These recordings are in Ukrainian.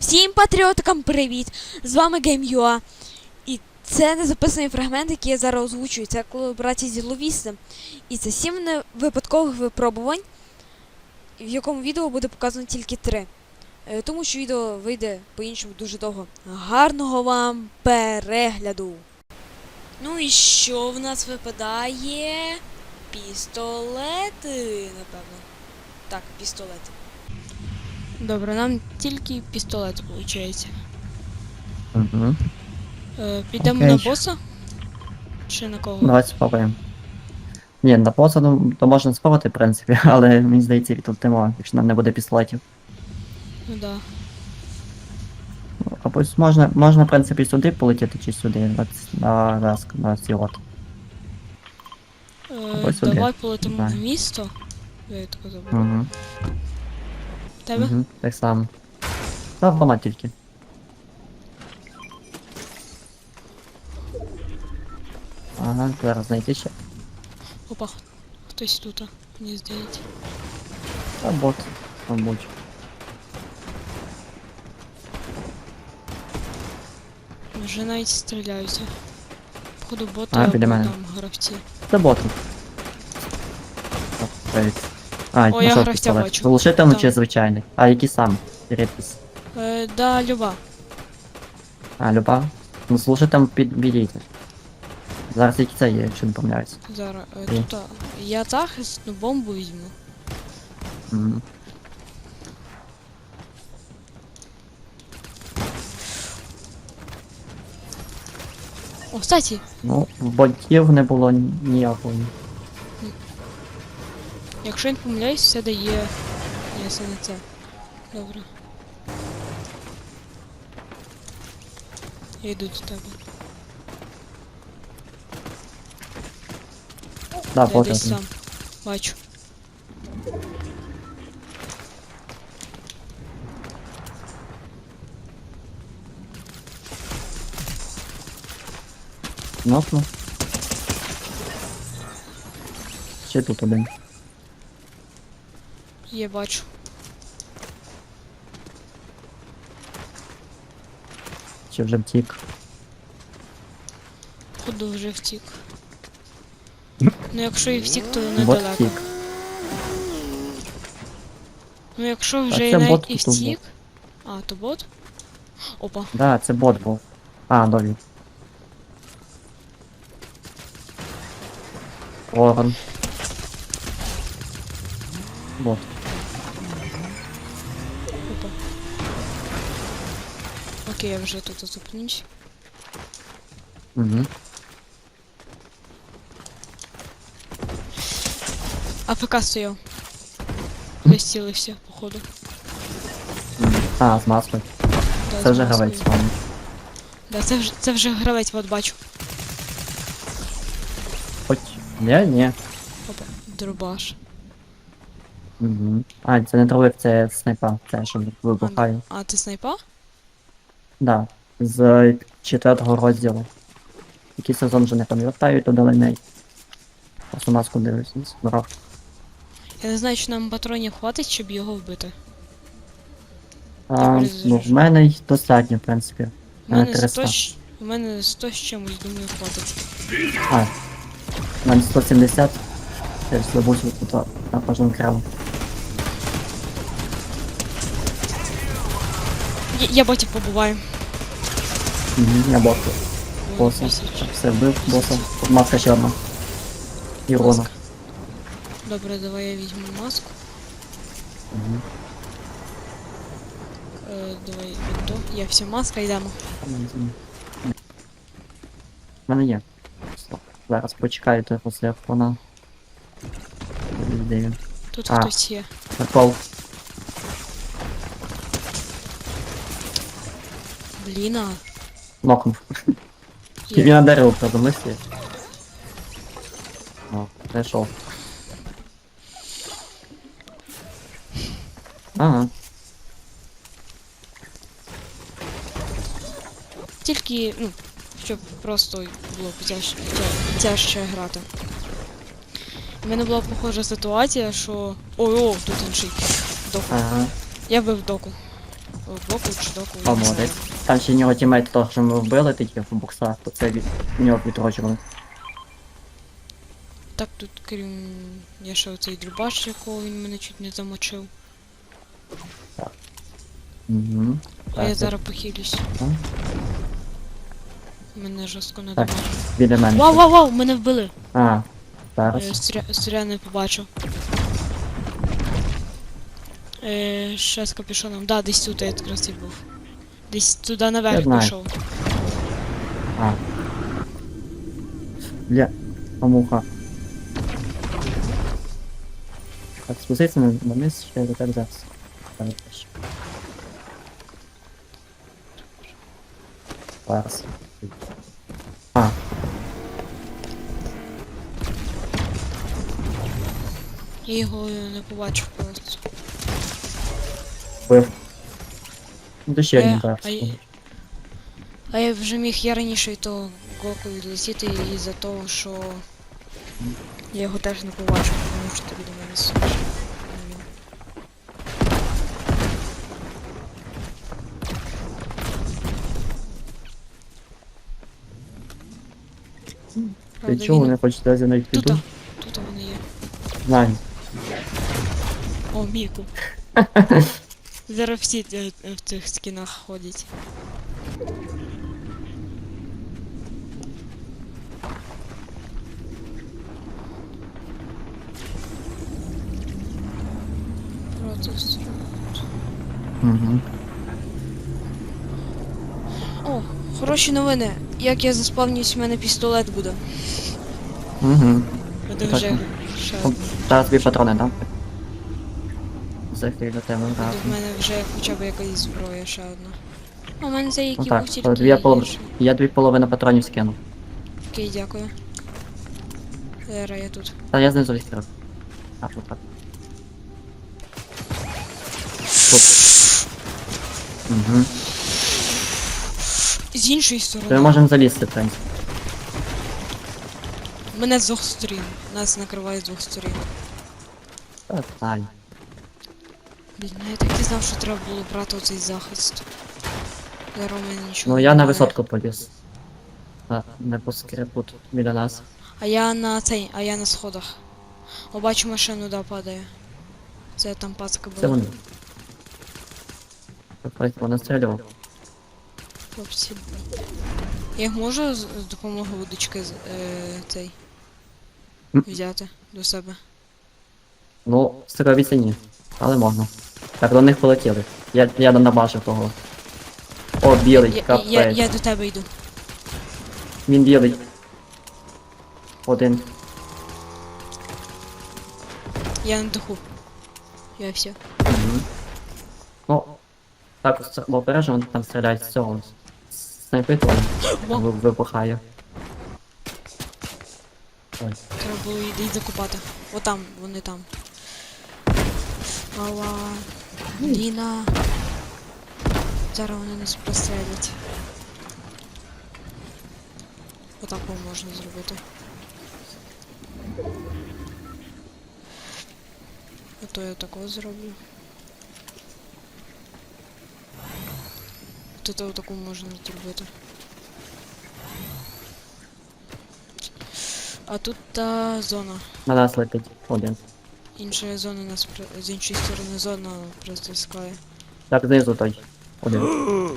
Всім патріотикам привіт! З вами GameUA. І це не записаний фрагмент, який я зараз озвучую. Це колаборація зі Ловісом. І це сім випадкових випробувань, в якому відео буде показано тільки три. Е, Тому що відео вийде по-іншому дуже довго. Гарного вам перегляду! Ну і що в нас випадає? Пістолети, напевно. Так, пістолети. Добре, нам тільки пістолет виходить. Угу. Е, підемо Окей. на боса? Чи на кого? Давайте спробуємо. Ні, на боса ну, то можна спробувати, в принципі, але мені здається, відлетимо, якщо нам не буде пістолетів. Ну да. Або с- можна, можна, в принципі, сюди полетіти чи сюди, на, ц- на, на, ск- на. Е, Або сюди. давай полетимо в місто. Я так забув. Угу. Тебе? Угу. Так само. Та автомат тільки. Ага, зараз знайти ще. Опа, хтось тут, мені здається. Та бот, мабуть. Вже навіть стріляються. Походу боти А, або біля мене. там гравці. Це бот. О, Привіт. А, О, я гравця бачу. Глушительний Там. чи звичайний? А який сам? Рідкість. Е, да, люба. А, люба. Ну слушай там під. Зараз який це є, якщо не помиляюсь. Зараз. Е, Ні. тут. а, Я захисну бомбу візьму. Мгм. О, кстати, Ну, ботів не було ні- ніякого. Якщо я не помиляюсь, це дає. Ні, це не це. Добре. Я йду до тебе. Да, Я десь сам. Бачу. Нокну. Ще тут один. Є, бачу. Чи вже втік. Походу вже втік. Ну якщо і втік, то Бот недалеко. втік. Ну якщо А вже і це навіть бот і тут був. втік. А, то бот? Опа. Да, це бот був. А, добре. Ворон. Бот. Я вже тут зупинюсь. Угу. АФК стояв. Десь цілився, походу. А, з маскою. Да, Це з вже гравець, мабуть. Да, це вже, це вже гравець, от бачу. Хоч. Ні, ні. Опа, дробаш. Угу. А, це не дровик, це снайпа. Це що вибухає. А ти снайпа? Да. З четвертого розділу. Який сезон вже не пам'ятаю, то далений. Просто маску дивлюся. Здоров. Я не знаю, чи нам патронів хватить, щоб його вбити. А, ну, в мене й достатньо, в принципі. У мене 300. 100, щ- у мене 100 з чимось, думаю, хватить. А, в мене 170. Я слабусь тут на кожному крему. Я, я ботів побуваю. Угу, я бот. Боса. Все вбив, боса. Маска ще одна. І Добре, давай я візьму маску. Угу. Е, давай віддо. Я вся маска, йдемо. У мене є. Зараз почекаю того телефона. Де він? Тут А. хтось є. Прикол. Блін, а. Нокнув. Він на дерево приземлився. О, зайшов. Ага. Тільки, ну, щоб просто було тяжче, тяжче грати. У мене була похожа ситуація, що. Ой, о, тут інший. Доку. Ага. Я вбив доку. Боку чи доку. О, молодець. Там ще нього тімейт того, що ми вбили тільки в боксах, то це від нього відроджували. Так, тут крім. Я ще оцей друбаш, якого він мене чуть не замочив. Угу. А я зараз похилюсь. Так. Мене жорстко не Так. Біля мене. Вау, вау, вау, мене вбили. А, зараз. стря- стріля не побачив. Е, ще з капюшоном. Да, десь тут я якраз і був. Десь туди наверх знаю. пішов. А. Бля, помуха. Так, спуститься на, на низ, ще до тебе зараз. Зараз теж. Зараз. А, Я його не побачив просто. бив. Ну, то ще Е, а я- А я вже міг я раніше і то Гоку відлетіти із-за того, що я його теж не побачив, тому що тобі до мене суміш. Ти чого не хочете зі мною Тут, піду? тут вони є. Знаю. О, Міку. Зараз всі е, е, в цих скінах ходять. Угу. О, хороші новини. Як я заспавнююсь, у мене пістолет буде. Угу. Буде Так. вже. Зараз дві патрони дам. Захилю до тебе Буде разом. в мене вже хоча б якась зброя ще одна. А в мене Ну які так, був тільки дві я дві половини патронів скину. Окей, дякую. Зараз я тут. Та я знизу відкрив. А, от так. Тут. Угу. З іншої То ми можемо залізти, в принципі. Мене з двох сторін. Нас накриває з двох сторін. Та, ай. Блін, ну я так і знав, що треба було брати оцей захист. Зараз у мене нічого. Ну я на немає. висотку поліз. А, не по скрипу тут біля нас. А я на цей, а я на сходах. О, бачу машину, да, падає. Це там пацка Це була. вони. Вона. Хлопці. Я їх можу з з допомогою водички з- е, цей М. взяти до себе. Ну, з такої відстані. Але можна. Так, до них полетіли. Я, я набачив того. О, білий, Я, капець. я, я до тебе йду. Він білий. Один. Я на даху. Я все. Мгм. Ну, так, обережно вони там стріляють з цього. з Снайпиту Во. вибухає. Ой, Треба було її закупати. Отам, вони там. Мала. Діна. Зараз вони нас прострелять. Отак можна зробити. Ото я такого зроблю. Тут отаку можна зробити. А тут та зона. на нас летить один. Інша зона нас з іншої сторони зона протискає. Так, знизу той. Один.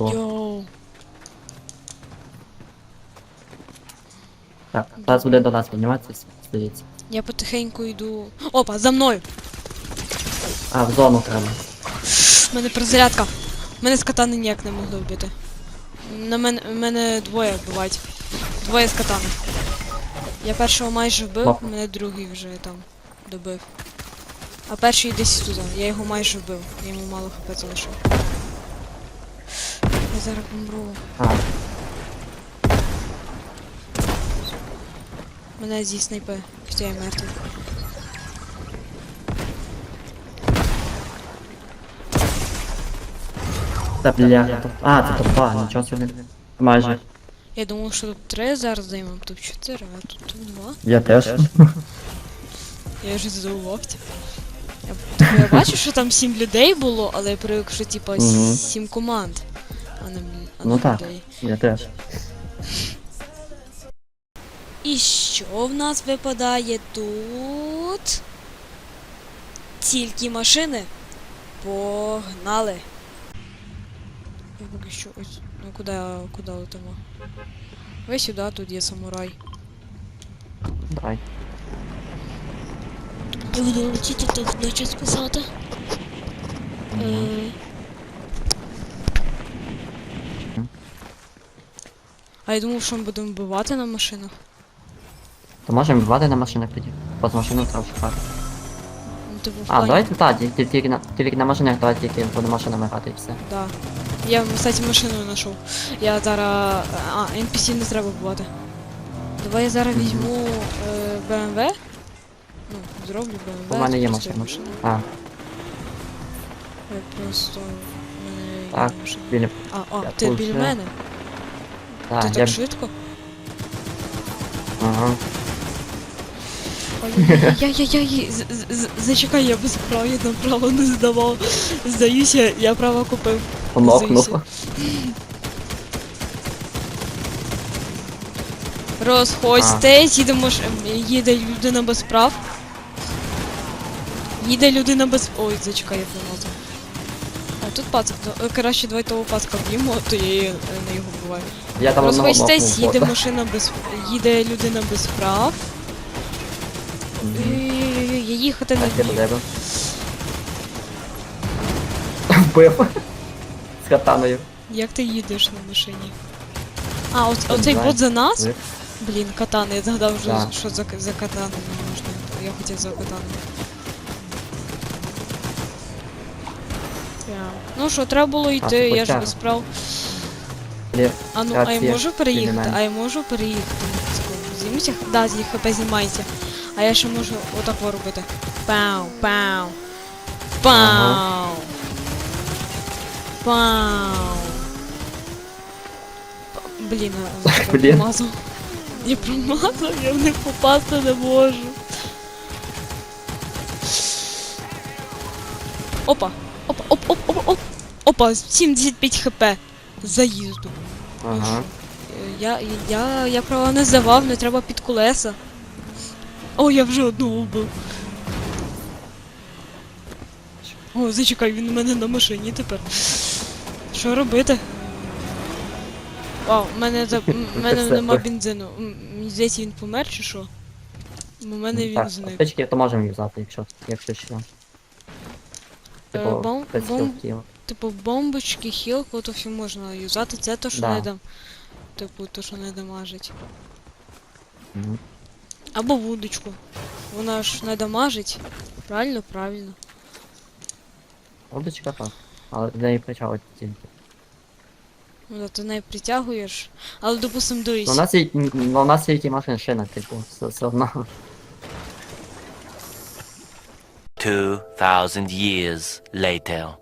Йоу. Так, зараз буде до нас підніматися, здається. Я потихеньку йду. Опа, за мною! А, в зону треба. У мене перезарядка. Мене з катани ніяк не могли вбити. На мене, мене двоє вбивають. Двоє з катани. Я першого майже вбив, Лапа. мене другий вже там добив. А перший десь туди. Я його майже вбив. Я йому мало хп залишив. Я зараз помру. Мене зі снайпи. Хоча я мертвий. та бля. А, це тут два, нічого собі. Майже. Я думав, що тут три зараз займемо, тут чотири, а тут два. Я теж. Я вже здивувався. Я, я бачу, що там сім людей було, але я привик, що типа сім команд, а не, а Ну не так. людей. Я теж. І що в нас випадає тут? Тільки машини. Погнали. Я поки що ось. Ну куди, куди летимо? Ви сюди, тут є самурай. Давай. Я буду летіти тут ночі списати. Е, А я думав, що ми будемо вбивати на машинах. То можемо вбивати на машинах тоді. Поз машину треба шукати. Ну, типу, в А, плані- давайте так, тільки, тільки, на, тільки на машинах, давайте тільки будемо машинами грати і все. Да. Я, кстати, машину знайшов. Я зараз. А, NPC не треба вбивати. Давай я зараз візьму е, BMW. Зроблю BMW. У мене є машина. А, Я просто. У мене є Так. машина. біля... А, а, я ти тут біля вже. мене? Так, ти я... так швидко? Ага. Ай-яй-яй-яй, з- з- з- зачекай, я без права, я направо не здавав. Здаюся, я право купив. Понокнув. Зайся. Розходьтесь, їдемо ж. Їде людина без прав. Їде людина без. Ой, зачекай, я промазав. А тут пацак, ну, е, краще давай того пацка б'ємо, то я її, е, не його вбиваю. Я там одного Розходьтесь, нокнув, їде машина без. їде людина без прав. Ой-ой-ой, Я їхати не Так, я до вмію. тебе. Вбив. З катаною. Як ти їдеш на машині? А, оц- оцей знаю. бот за нас? Вбив. Блін, катана, я згадав вже, Да. що за, за катану не можна. Я хотів за катану. Ну що, треба було йти, я ж без прав. А ну, а я можу переїхати? А я можу переїхати? Знімуся? Да, з їх хп знімається. А я ще можу отак робити. Пау, пау. Пау. Пау. Блін, я промазав. Я промазав, я в них попасти не можу. Опа, опа, оп, оп, оп, оп. Опа, 75 хп. Заїзду. ага. Я, я, я права не здавав, не треба під колеса. О, я вже одного вбив. О, зачекай, він у мене на машині тепер. Що робити? Вау, у мене, за... в мене нема бензину. Мені здається, він помер чи що? У мене він Так, зник. аптечки то можемо юзати, якщо, якщо що. Типу, бом- 5 бом- Типу, бомбочки, хілку, то все можна юзати. Це то, що Да. не дам. Типу, то, що не дамажить. Мгм. Або вудочку. Вона ж не дамажить. Правильно, правильно. Удочка так. Але до неї причалить тільки. Ну, да, ти не притягуєш. Але, допустим, дивись. Ну, у нас є, ну, у нас є ті машини шина, типу, все, все одно. 2,000 years later.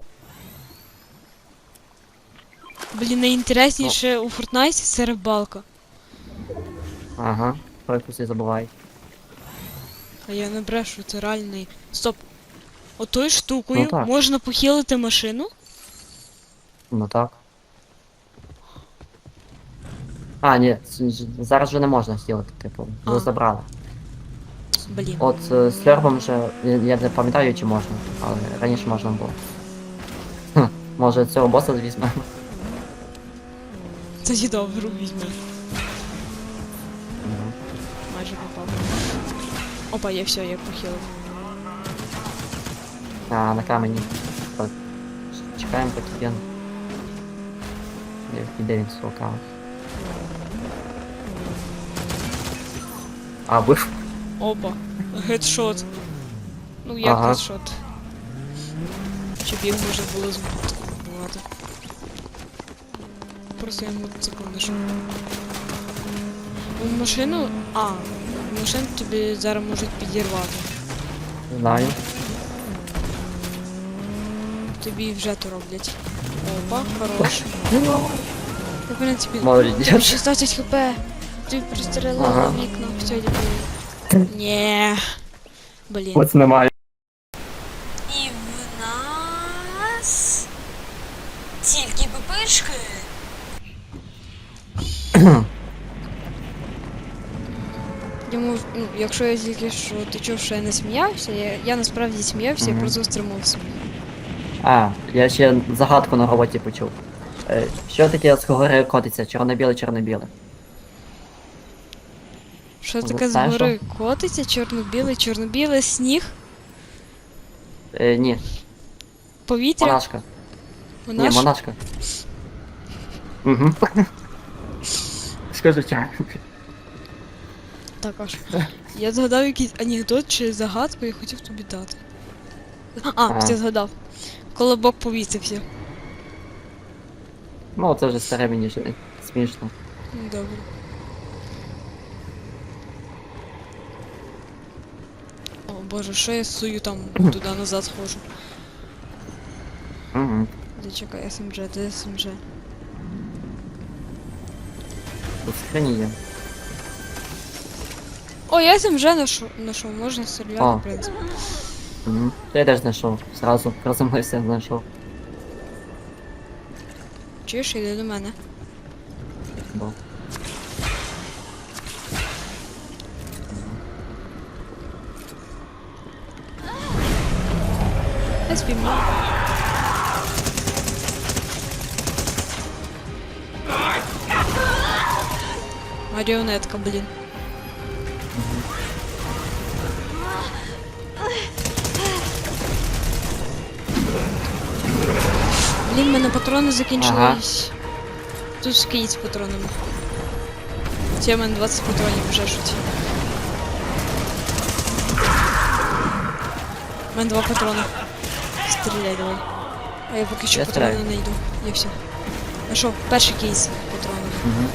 Блін, найінтересніше у Фортнайті це рибалка. Ага, про якусь забувай. А я не брешу, це реальний. Стоп. Отою штукою Ну, так. можна похилити машину. Ну так. А, ні, з- зараз вже не можна сілити, типу, А. забрали. Блін. От е, з фербом вже, я, не пам'ятаю чи можна, але раніше можна було. Хм, може цього боса візьмемо? Тоді добре візьме. Мгм. Майже попав. Опа, я все, я похилив. А, на камені. Так, Чекаємо поки він. Де- Іде він свого камня. А, бив. Опа. Гедшот. Ну як Ага. гедшот? Щоб їх можна було збивати. Просто я мотоцикл знайшов. Машину. А, машину тобі зараз можуть підірвати. Знаю. Тобі вже то роблять. Опа, хорош. Ти, в принципі, 16 хп. Ти пристрелила Ага. вікна. Все, дякую. Ні. Блін. Ось немає. І в нас тільки пипишки. Йому, ну, якщо я тільки що ти чув, що я не сміявся, я, я насправді сміявся, я просто стримав. А, я ще загадку на роботі почув. Е, що таке з гори котиться? Чорно-біле, чорно-біле. Що Ну, таке знаєш, згори котиться, чорно-білий, чорно-білий, сніг, Е, ні, повітря, монашка. вона Ні, монашка. Угу. Скажи чай. Також. Я згадав якийсь анекдот чи загадку, я хотів тобі дати. А, я згадав. Колобок повісився. Ну, це вже старе мені ж смішно. Ну, Добре. Боже, що я сую там туди назад схожу. Угу. Зачекай, СМЖ, де СМЖ? Тут скрині є. О, я СМЖ знайшов, знайшов, можна стріляти, О. в принципі. Угу. Я теж знайшов. Зразу приземлився, знайшов. Чуєш, йди до мене. Я спіймав. Маріонетка, блін. Блін, в мене патрони закінчились. Тут скинь з патронами. Ці в мене 20 патронів вже шуті. У мене два патрони. Стріляй давай. А я поки що патрони не йду. Я все. А що, перший кейс патронами. Угу.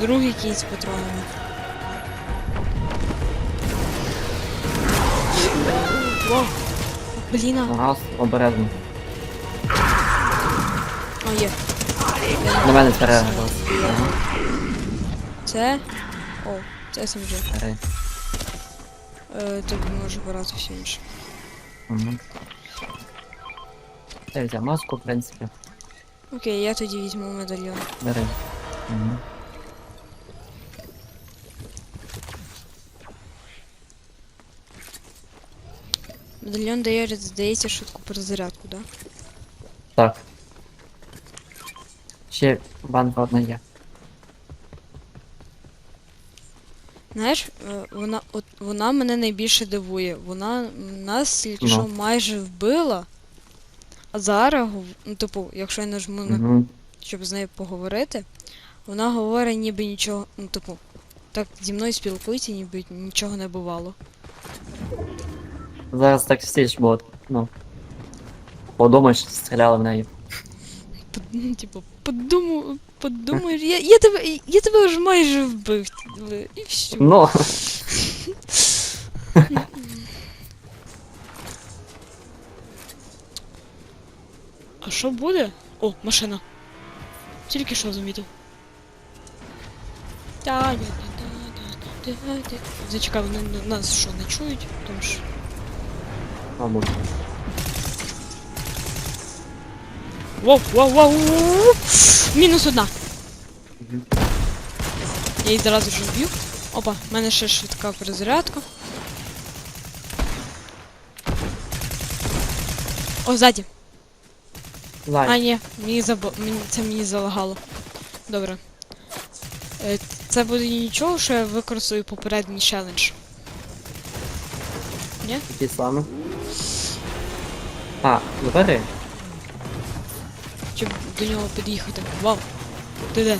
Другий кейс патронами. Вау. Блін, а. Раз, обережно. О, є. На мене. Ага. Це. О, це СМЖ. Е, тобі може брати все інше. Угу. Я взяв маску, в принципі. Окей, я тоді візьму медальйон. Бери. Угу. Медальйон дає, здається, швидку перезарядку, да? Так. Ще банка одна є. Знаєш, е, вона, от, вона мене найбільше дивує. Вона нас тільки Ну. що майже вбила. А зараз, ну, типу, якщо я нажму на Угу. щоб з нею поговорити, вона говорить ніби нічого, ну, типу, так зі мною спілкується, ніби нічого не бувало. Зараз так всі ж будуть, ну. Подумаєш, стріляли в неї. Под- ну, Типу, подумав, подумаєш, я, я тебе, я тебе вже майже вбив. І все. Ну, що буде? О, машина. Тільки що замітив. Зачекай, вони на- нас що, не чують? Тому що. мабуть. Воу, воу, воу, воу. Мінус одна. Я її зразу ж вб'ю. Опа, в мене ще швидка перезарядка. О, ззаді. А, ні, мені забо... мені... це мені залагало. Добре. Е, Це буде нічого, що я використаю попередній челендж. Ні? Які саме? А, ну бери. Щоб до нього під'їхати. Вау. Ти де?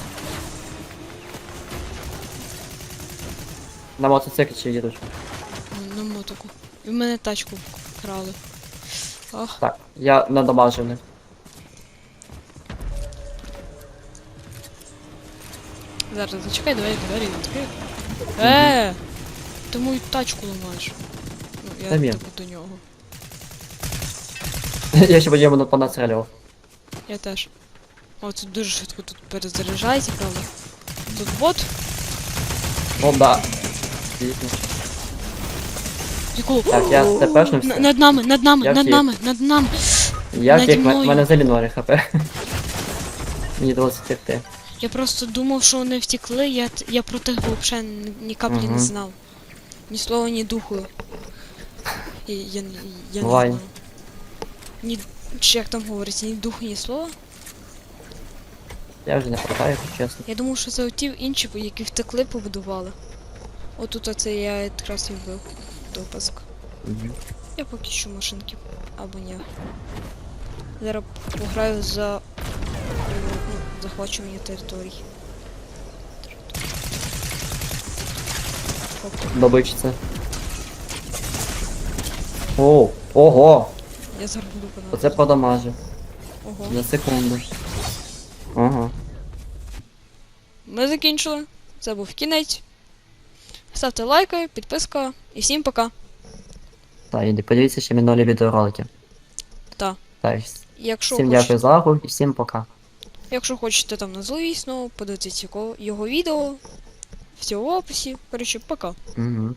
На мотоциклі чи їдеш? На мотику. І в мене тачку вкрали. Ах. Так, я надамажений. Зараз зачекай, давай двері відкрию. Е! Ти мою тачку ламаєш. Ну, я Та ні. типу до нього. Я ще йому понастрілював. Я теж. О, це дуже швидко тут перезаряджається, правда. Тут бот. О, да. Дійсно. Якого? Так, я з Н-. Над нами, над нами, Я над втік. нами, над нами. Я Наді втік, в мною. мене 0 хп. Мені довелося втекти. Я просто думав, що вони втекли, я, я про тих взагалі ні, каплі Мгм. не знав. Ні слова, ні духу. І, я, я, не знаю. Ні, чи як там говориться, ні духу, ні слова. Я вже не пам'ятаю, чесно. Я думав, що це оті інші, які втекли, побудували. Отут оце я якраз і вбив. Допуск. Мгм. Я поки що машинки. Або ні. Зараз пограю за. Захвачування територій. Добичиться. О, ого! Я буду по Оце подамажив. Ого. За секунду. Ага. Ми закінчили. Це був кінець. Ставте лайки, підписка і всім пока. Так, і подивіться ще минулі відеоролики. Та. Якщо всім хочете, дякую за увагу і всім пока. Якщо хочете там на зловісну, подивитися його- відео. Все в описі. Коротше, пока. Угу.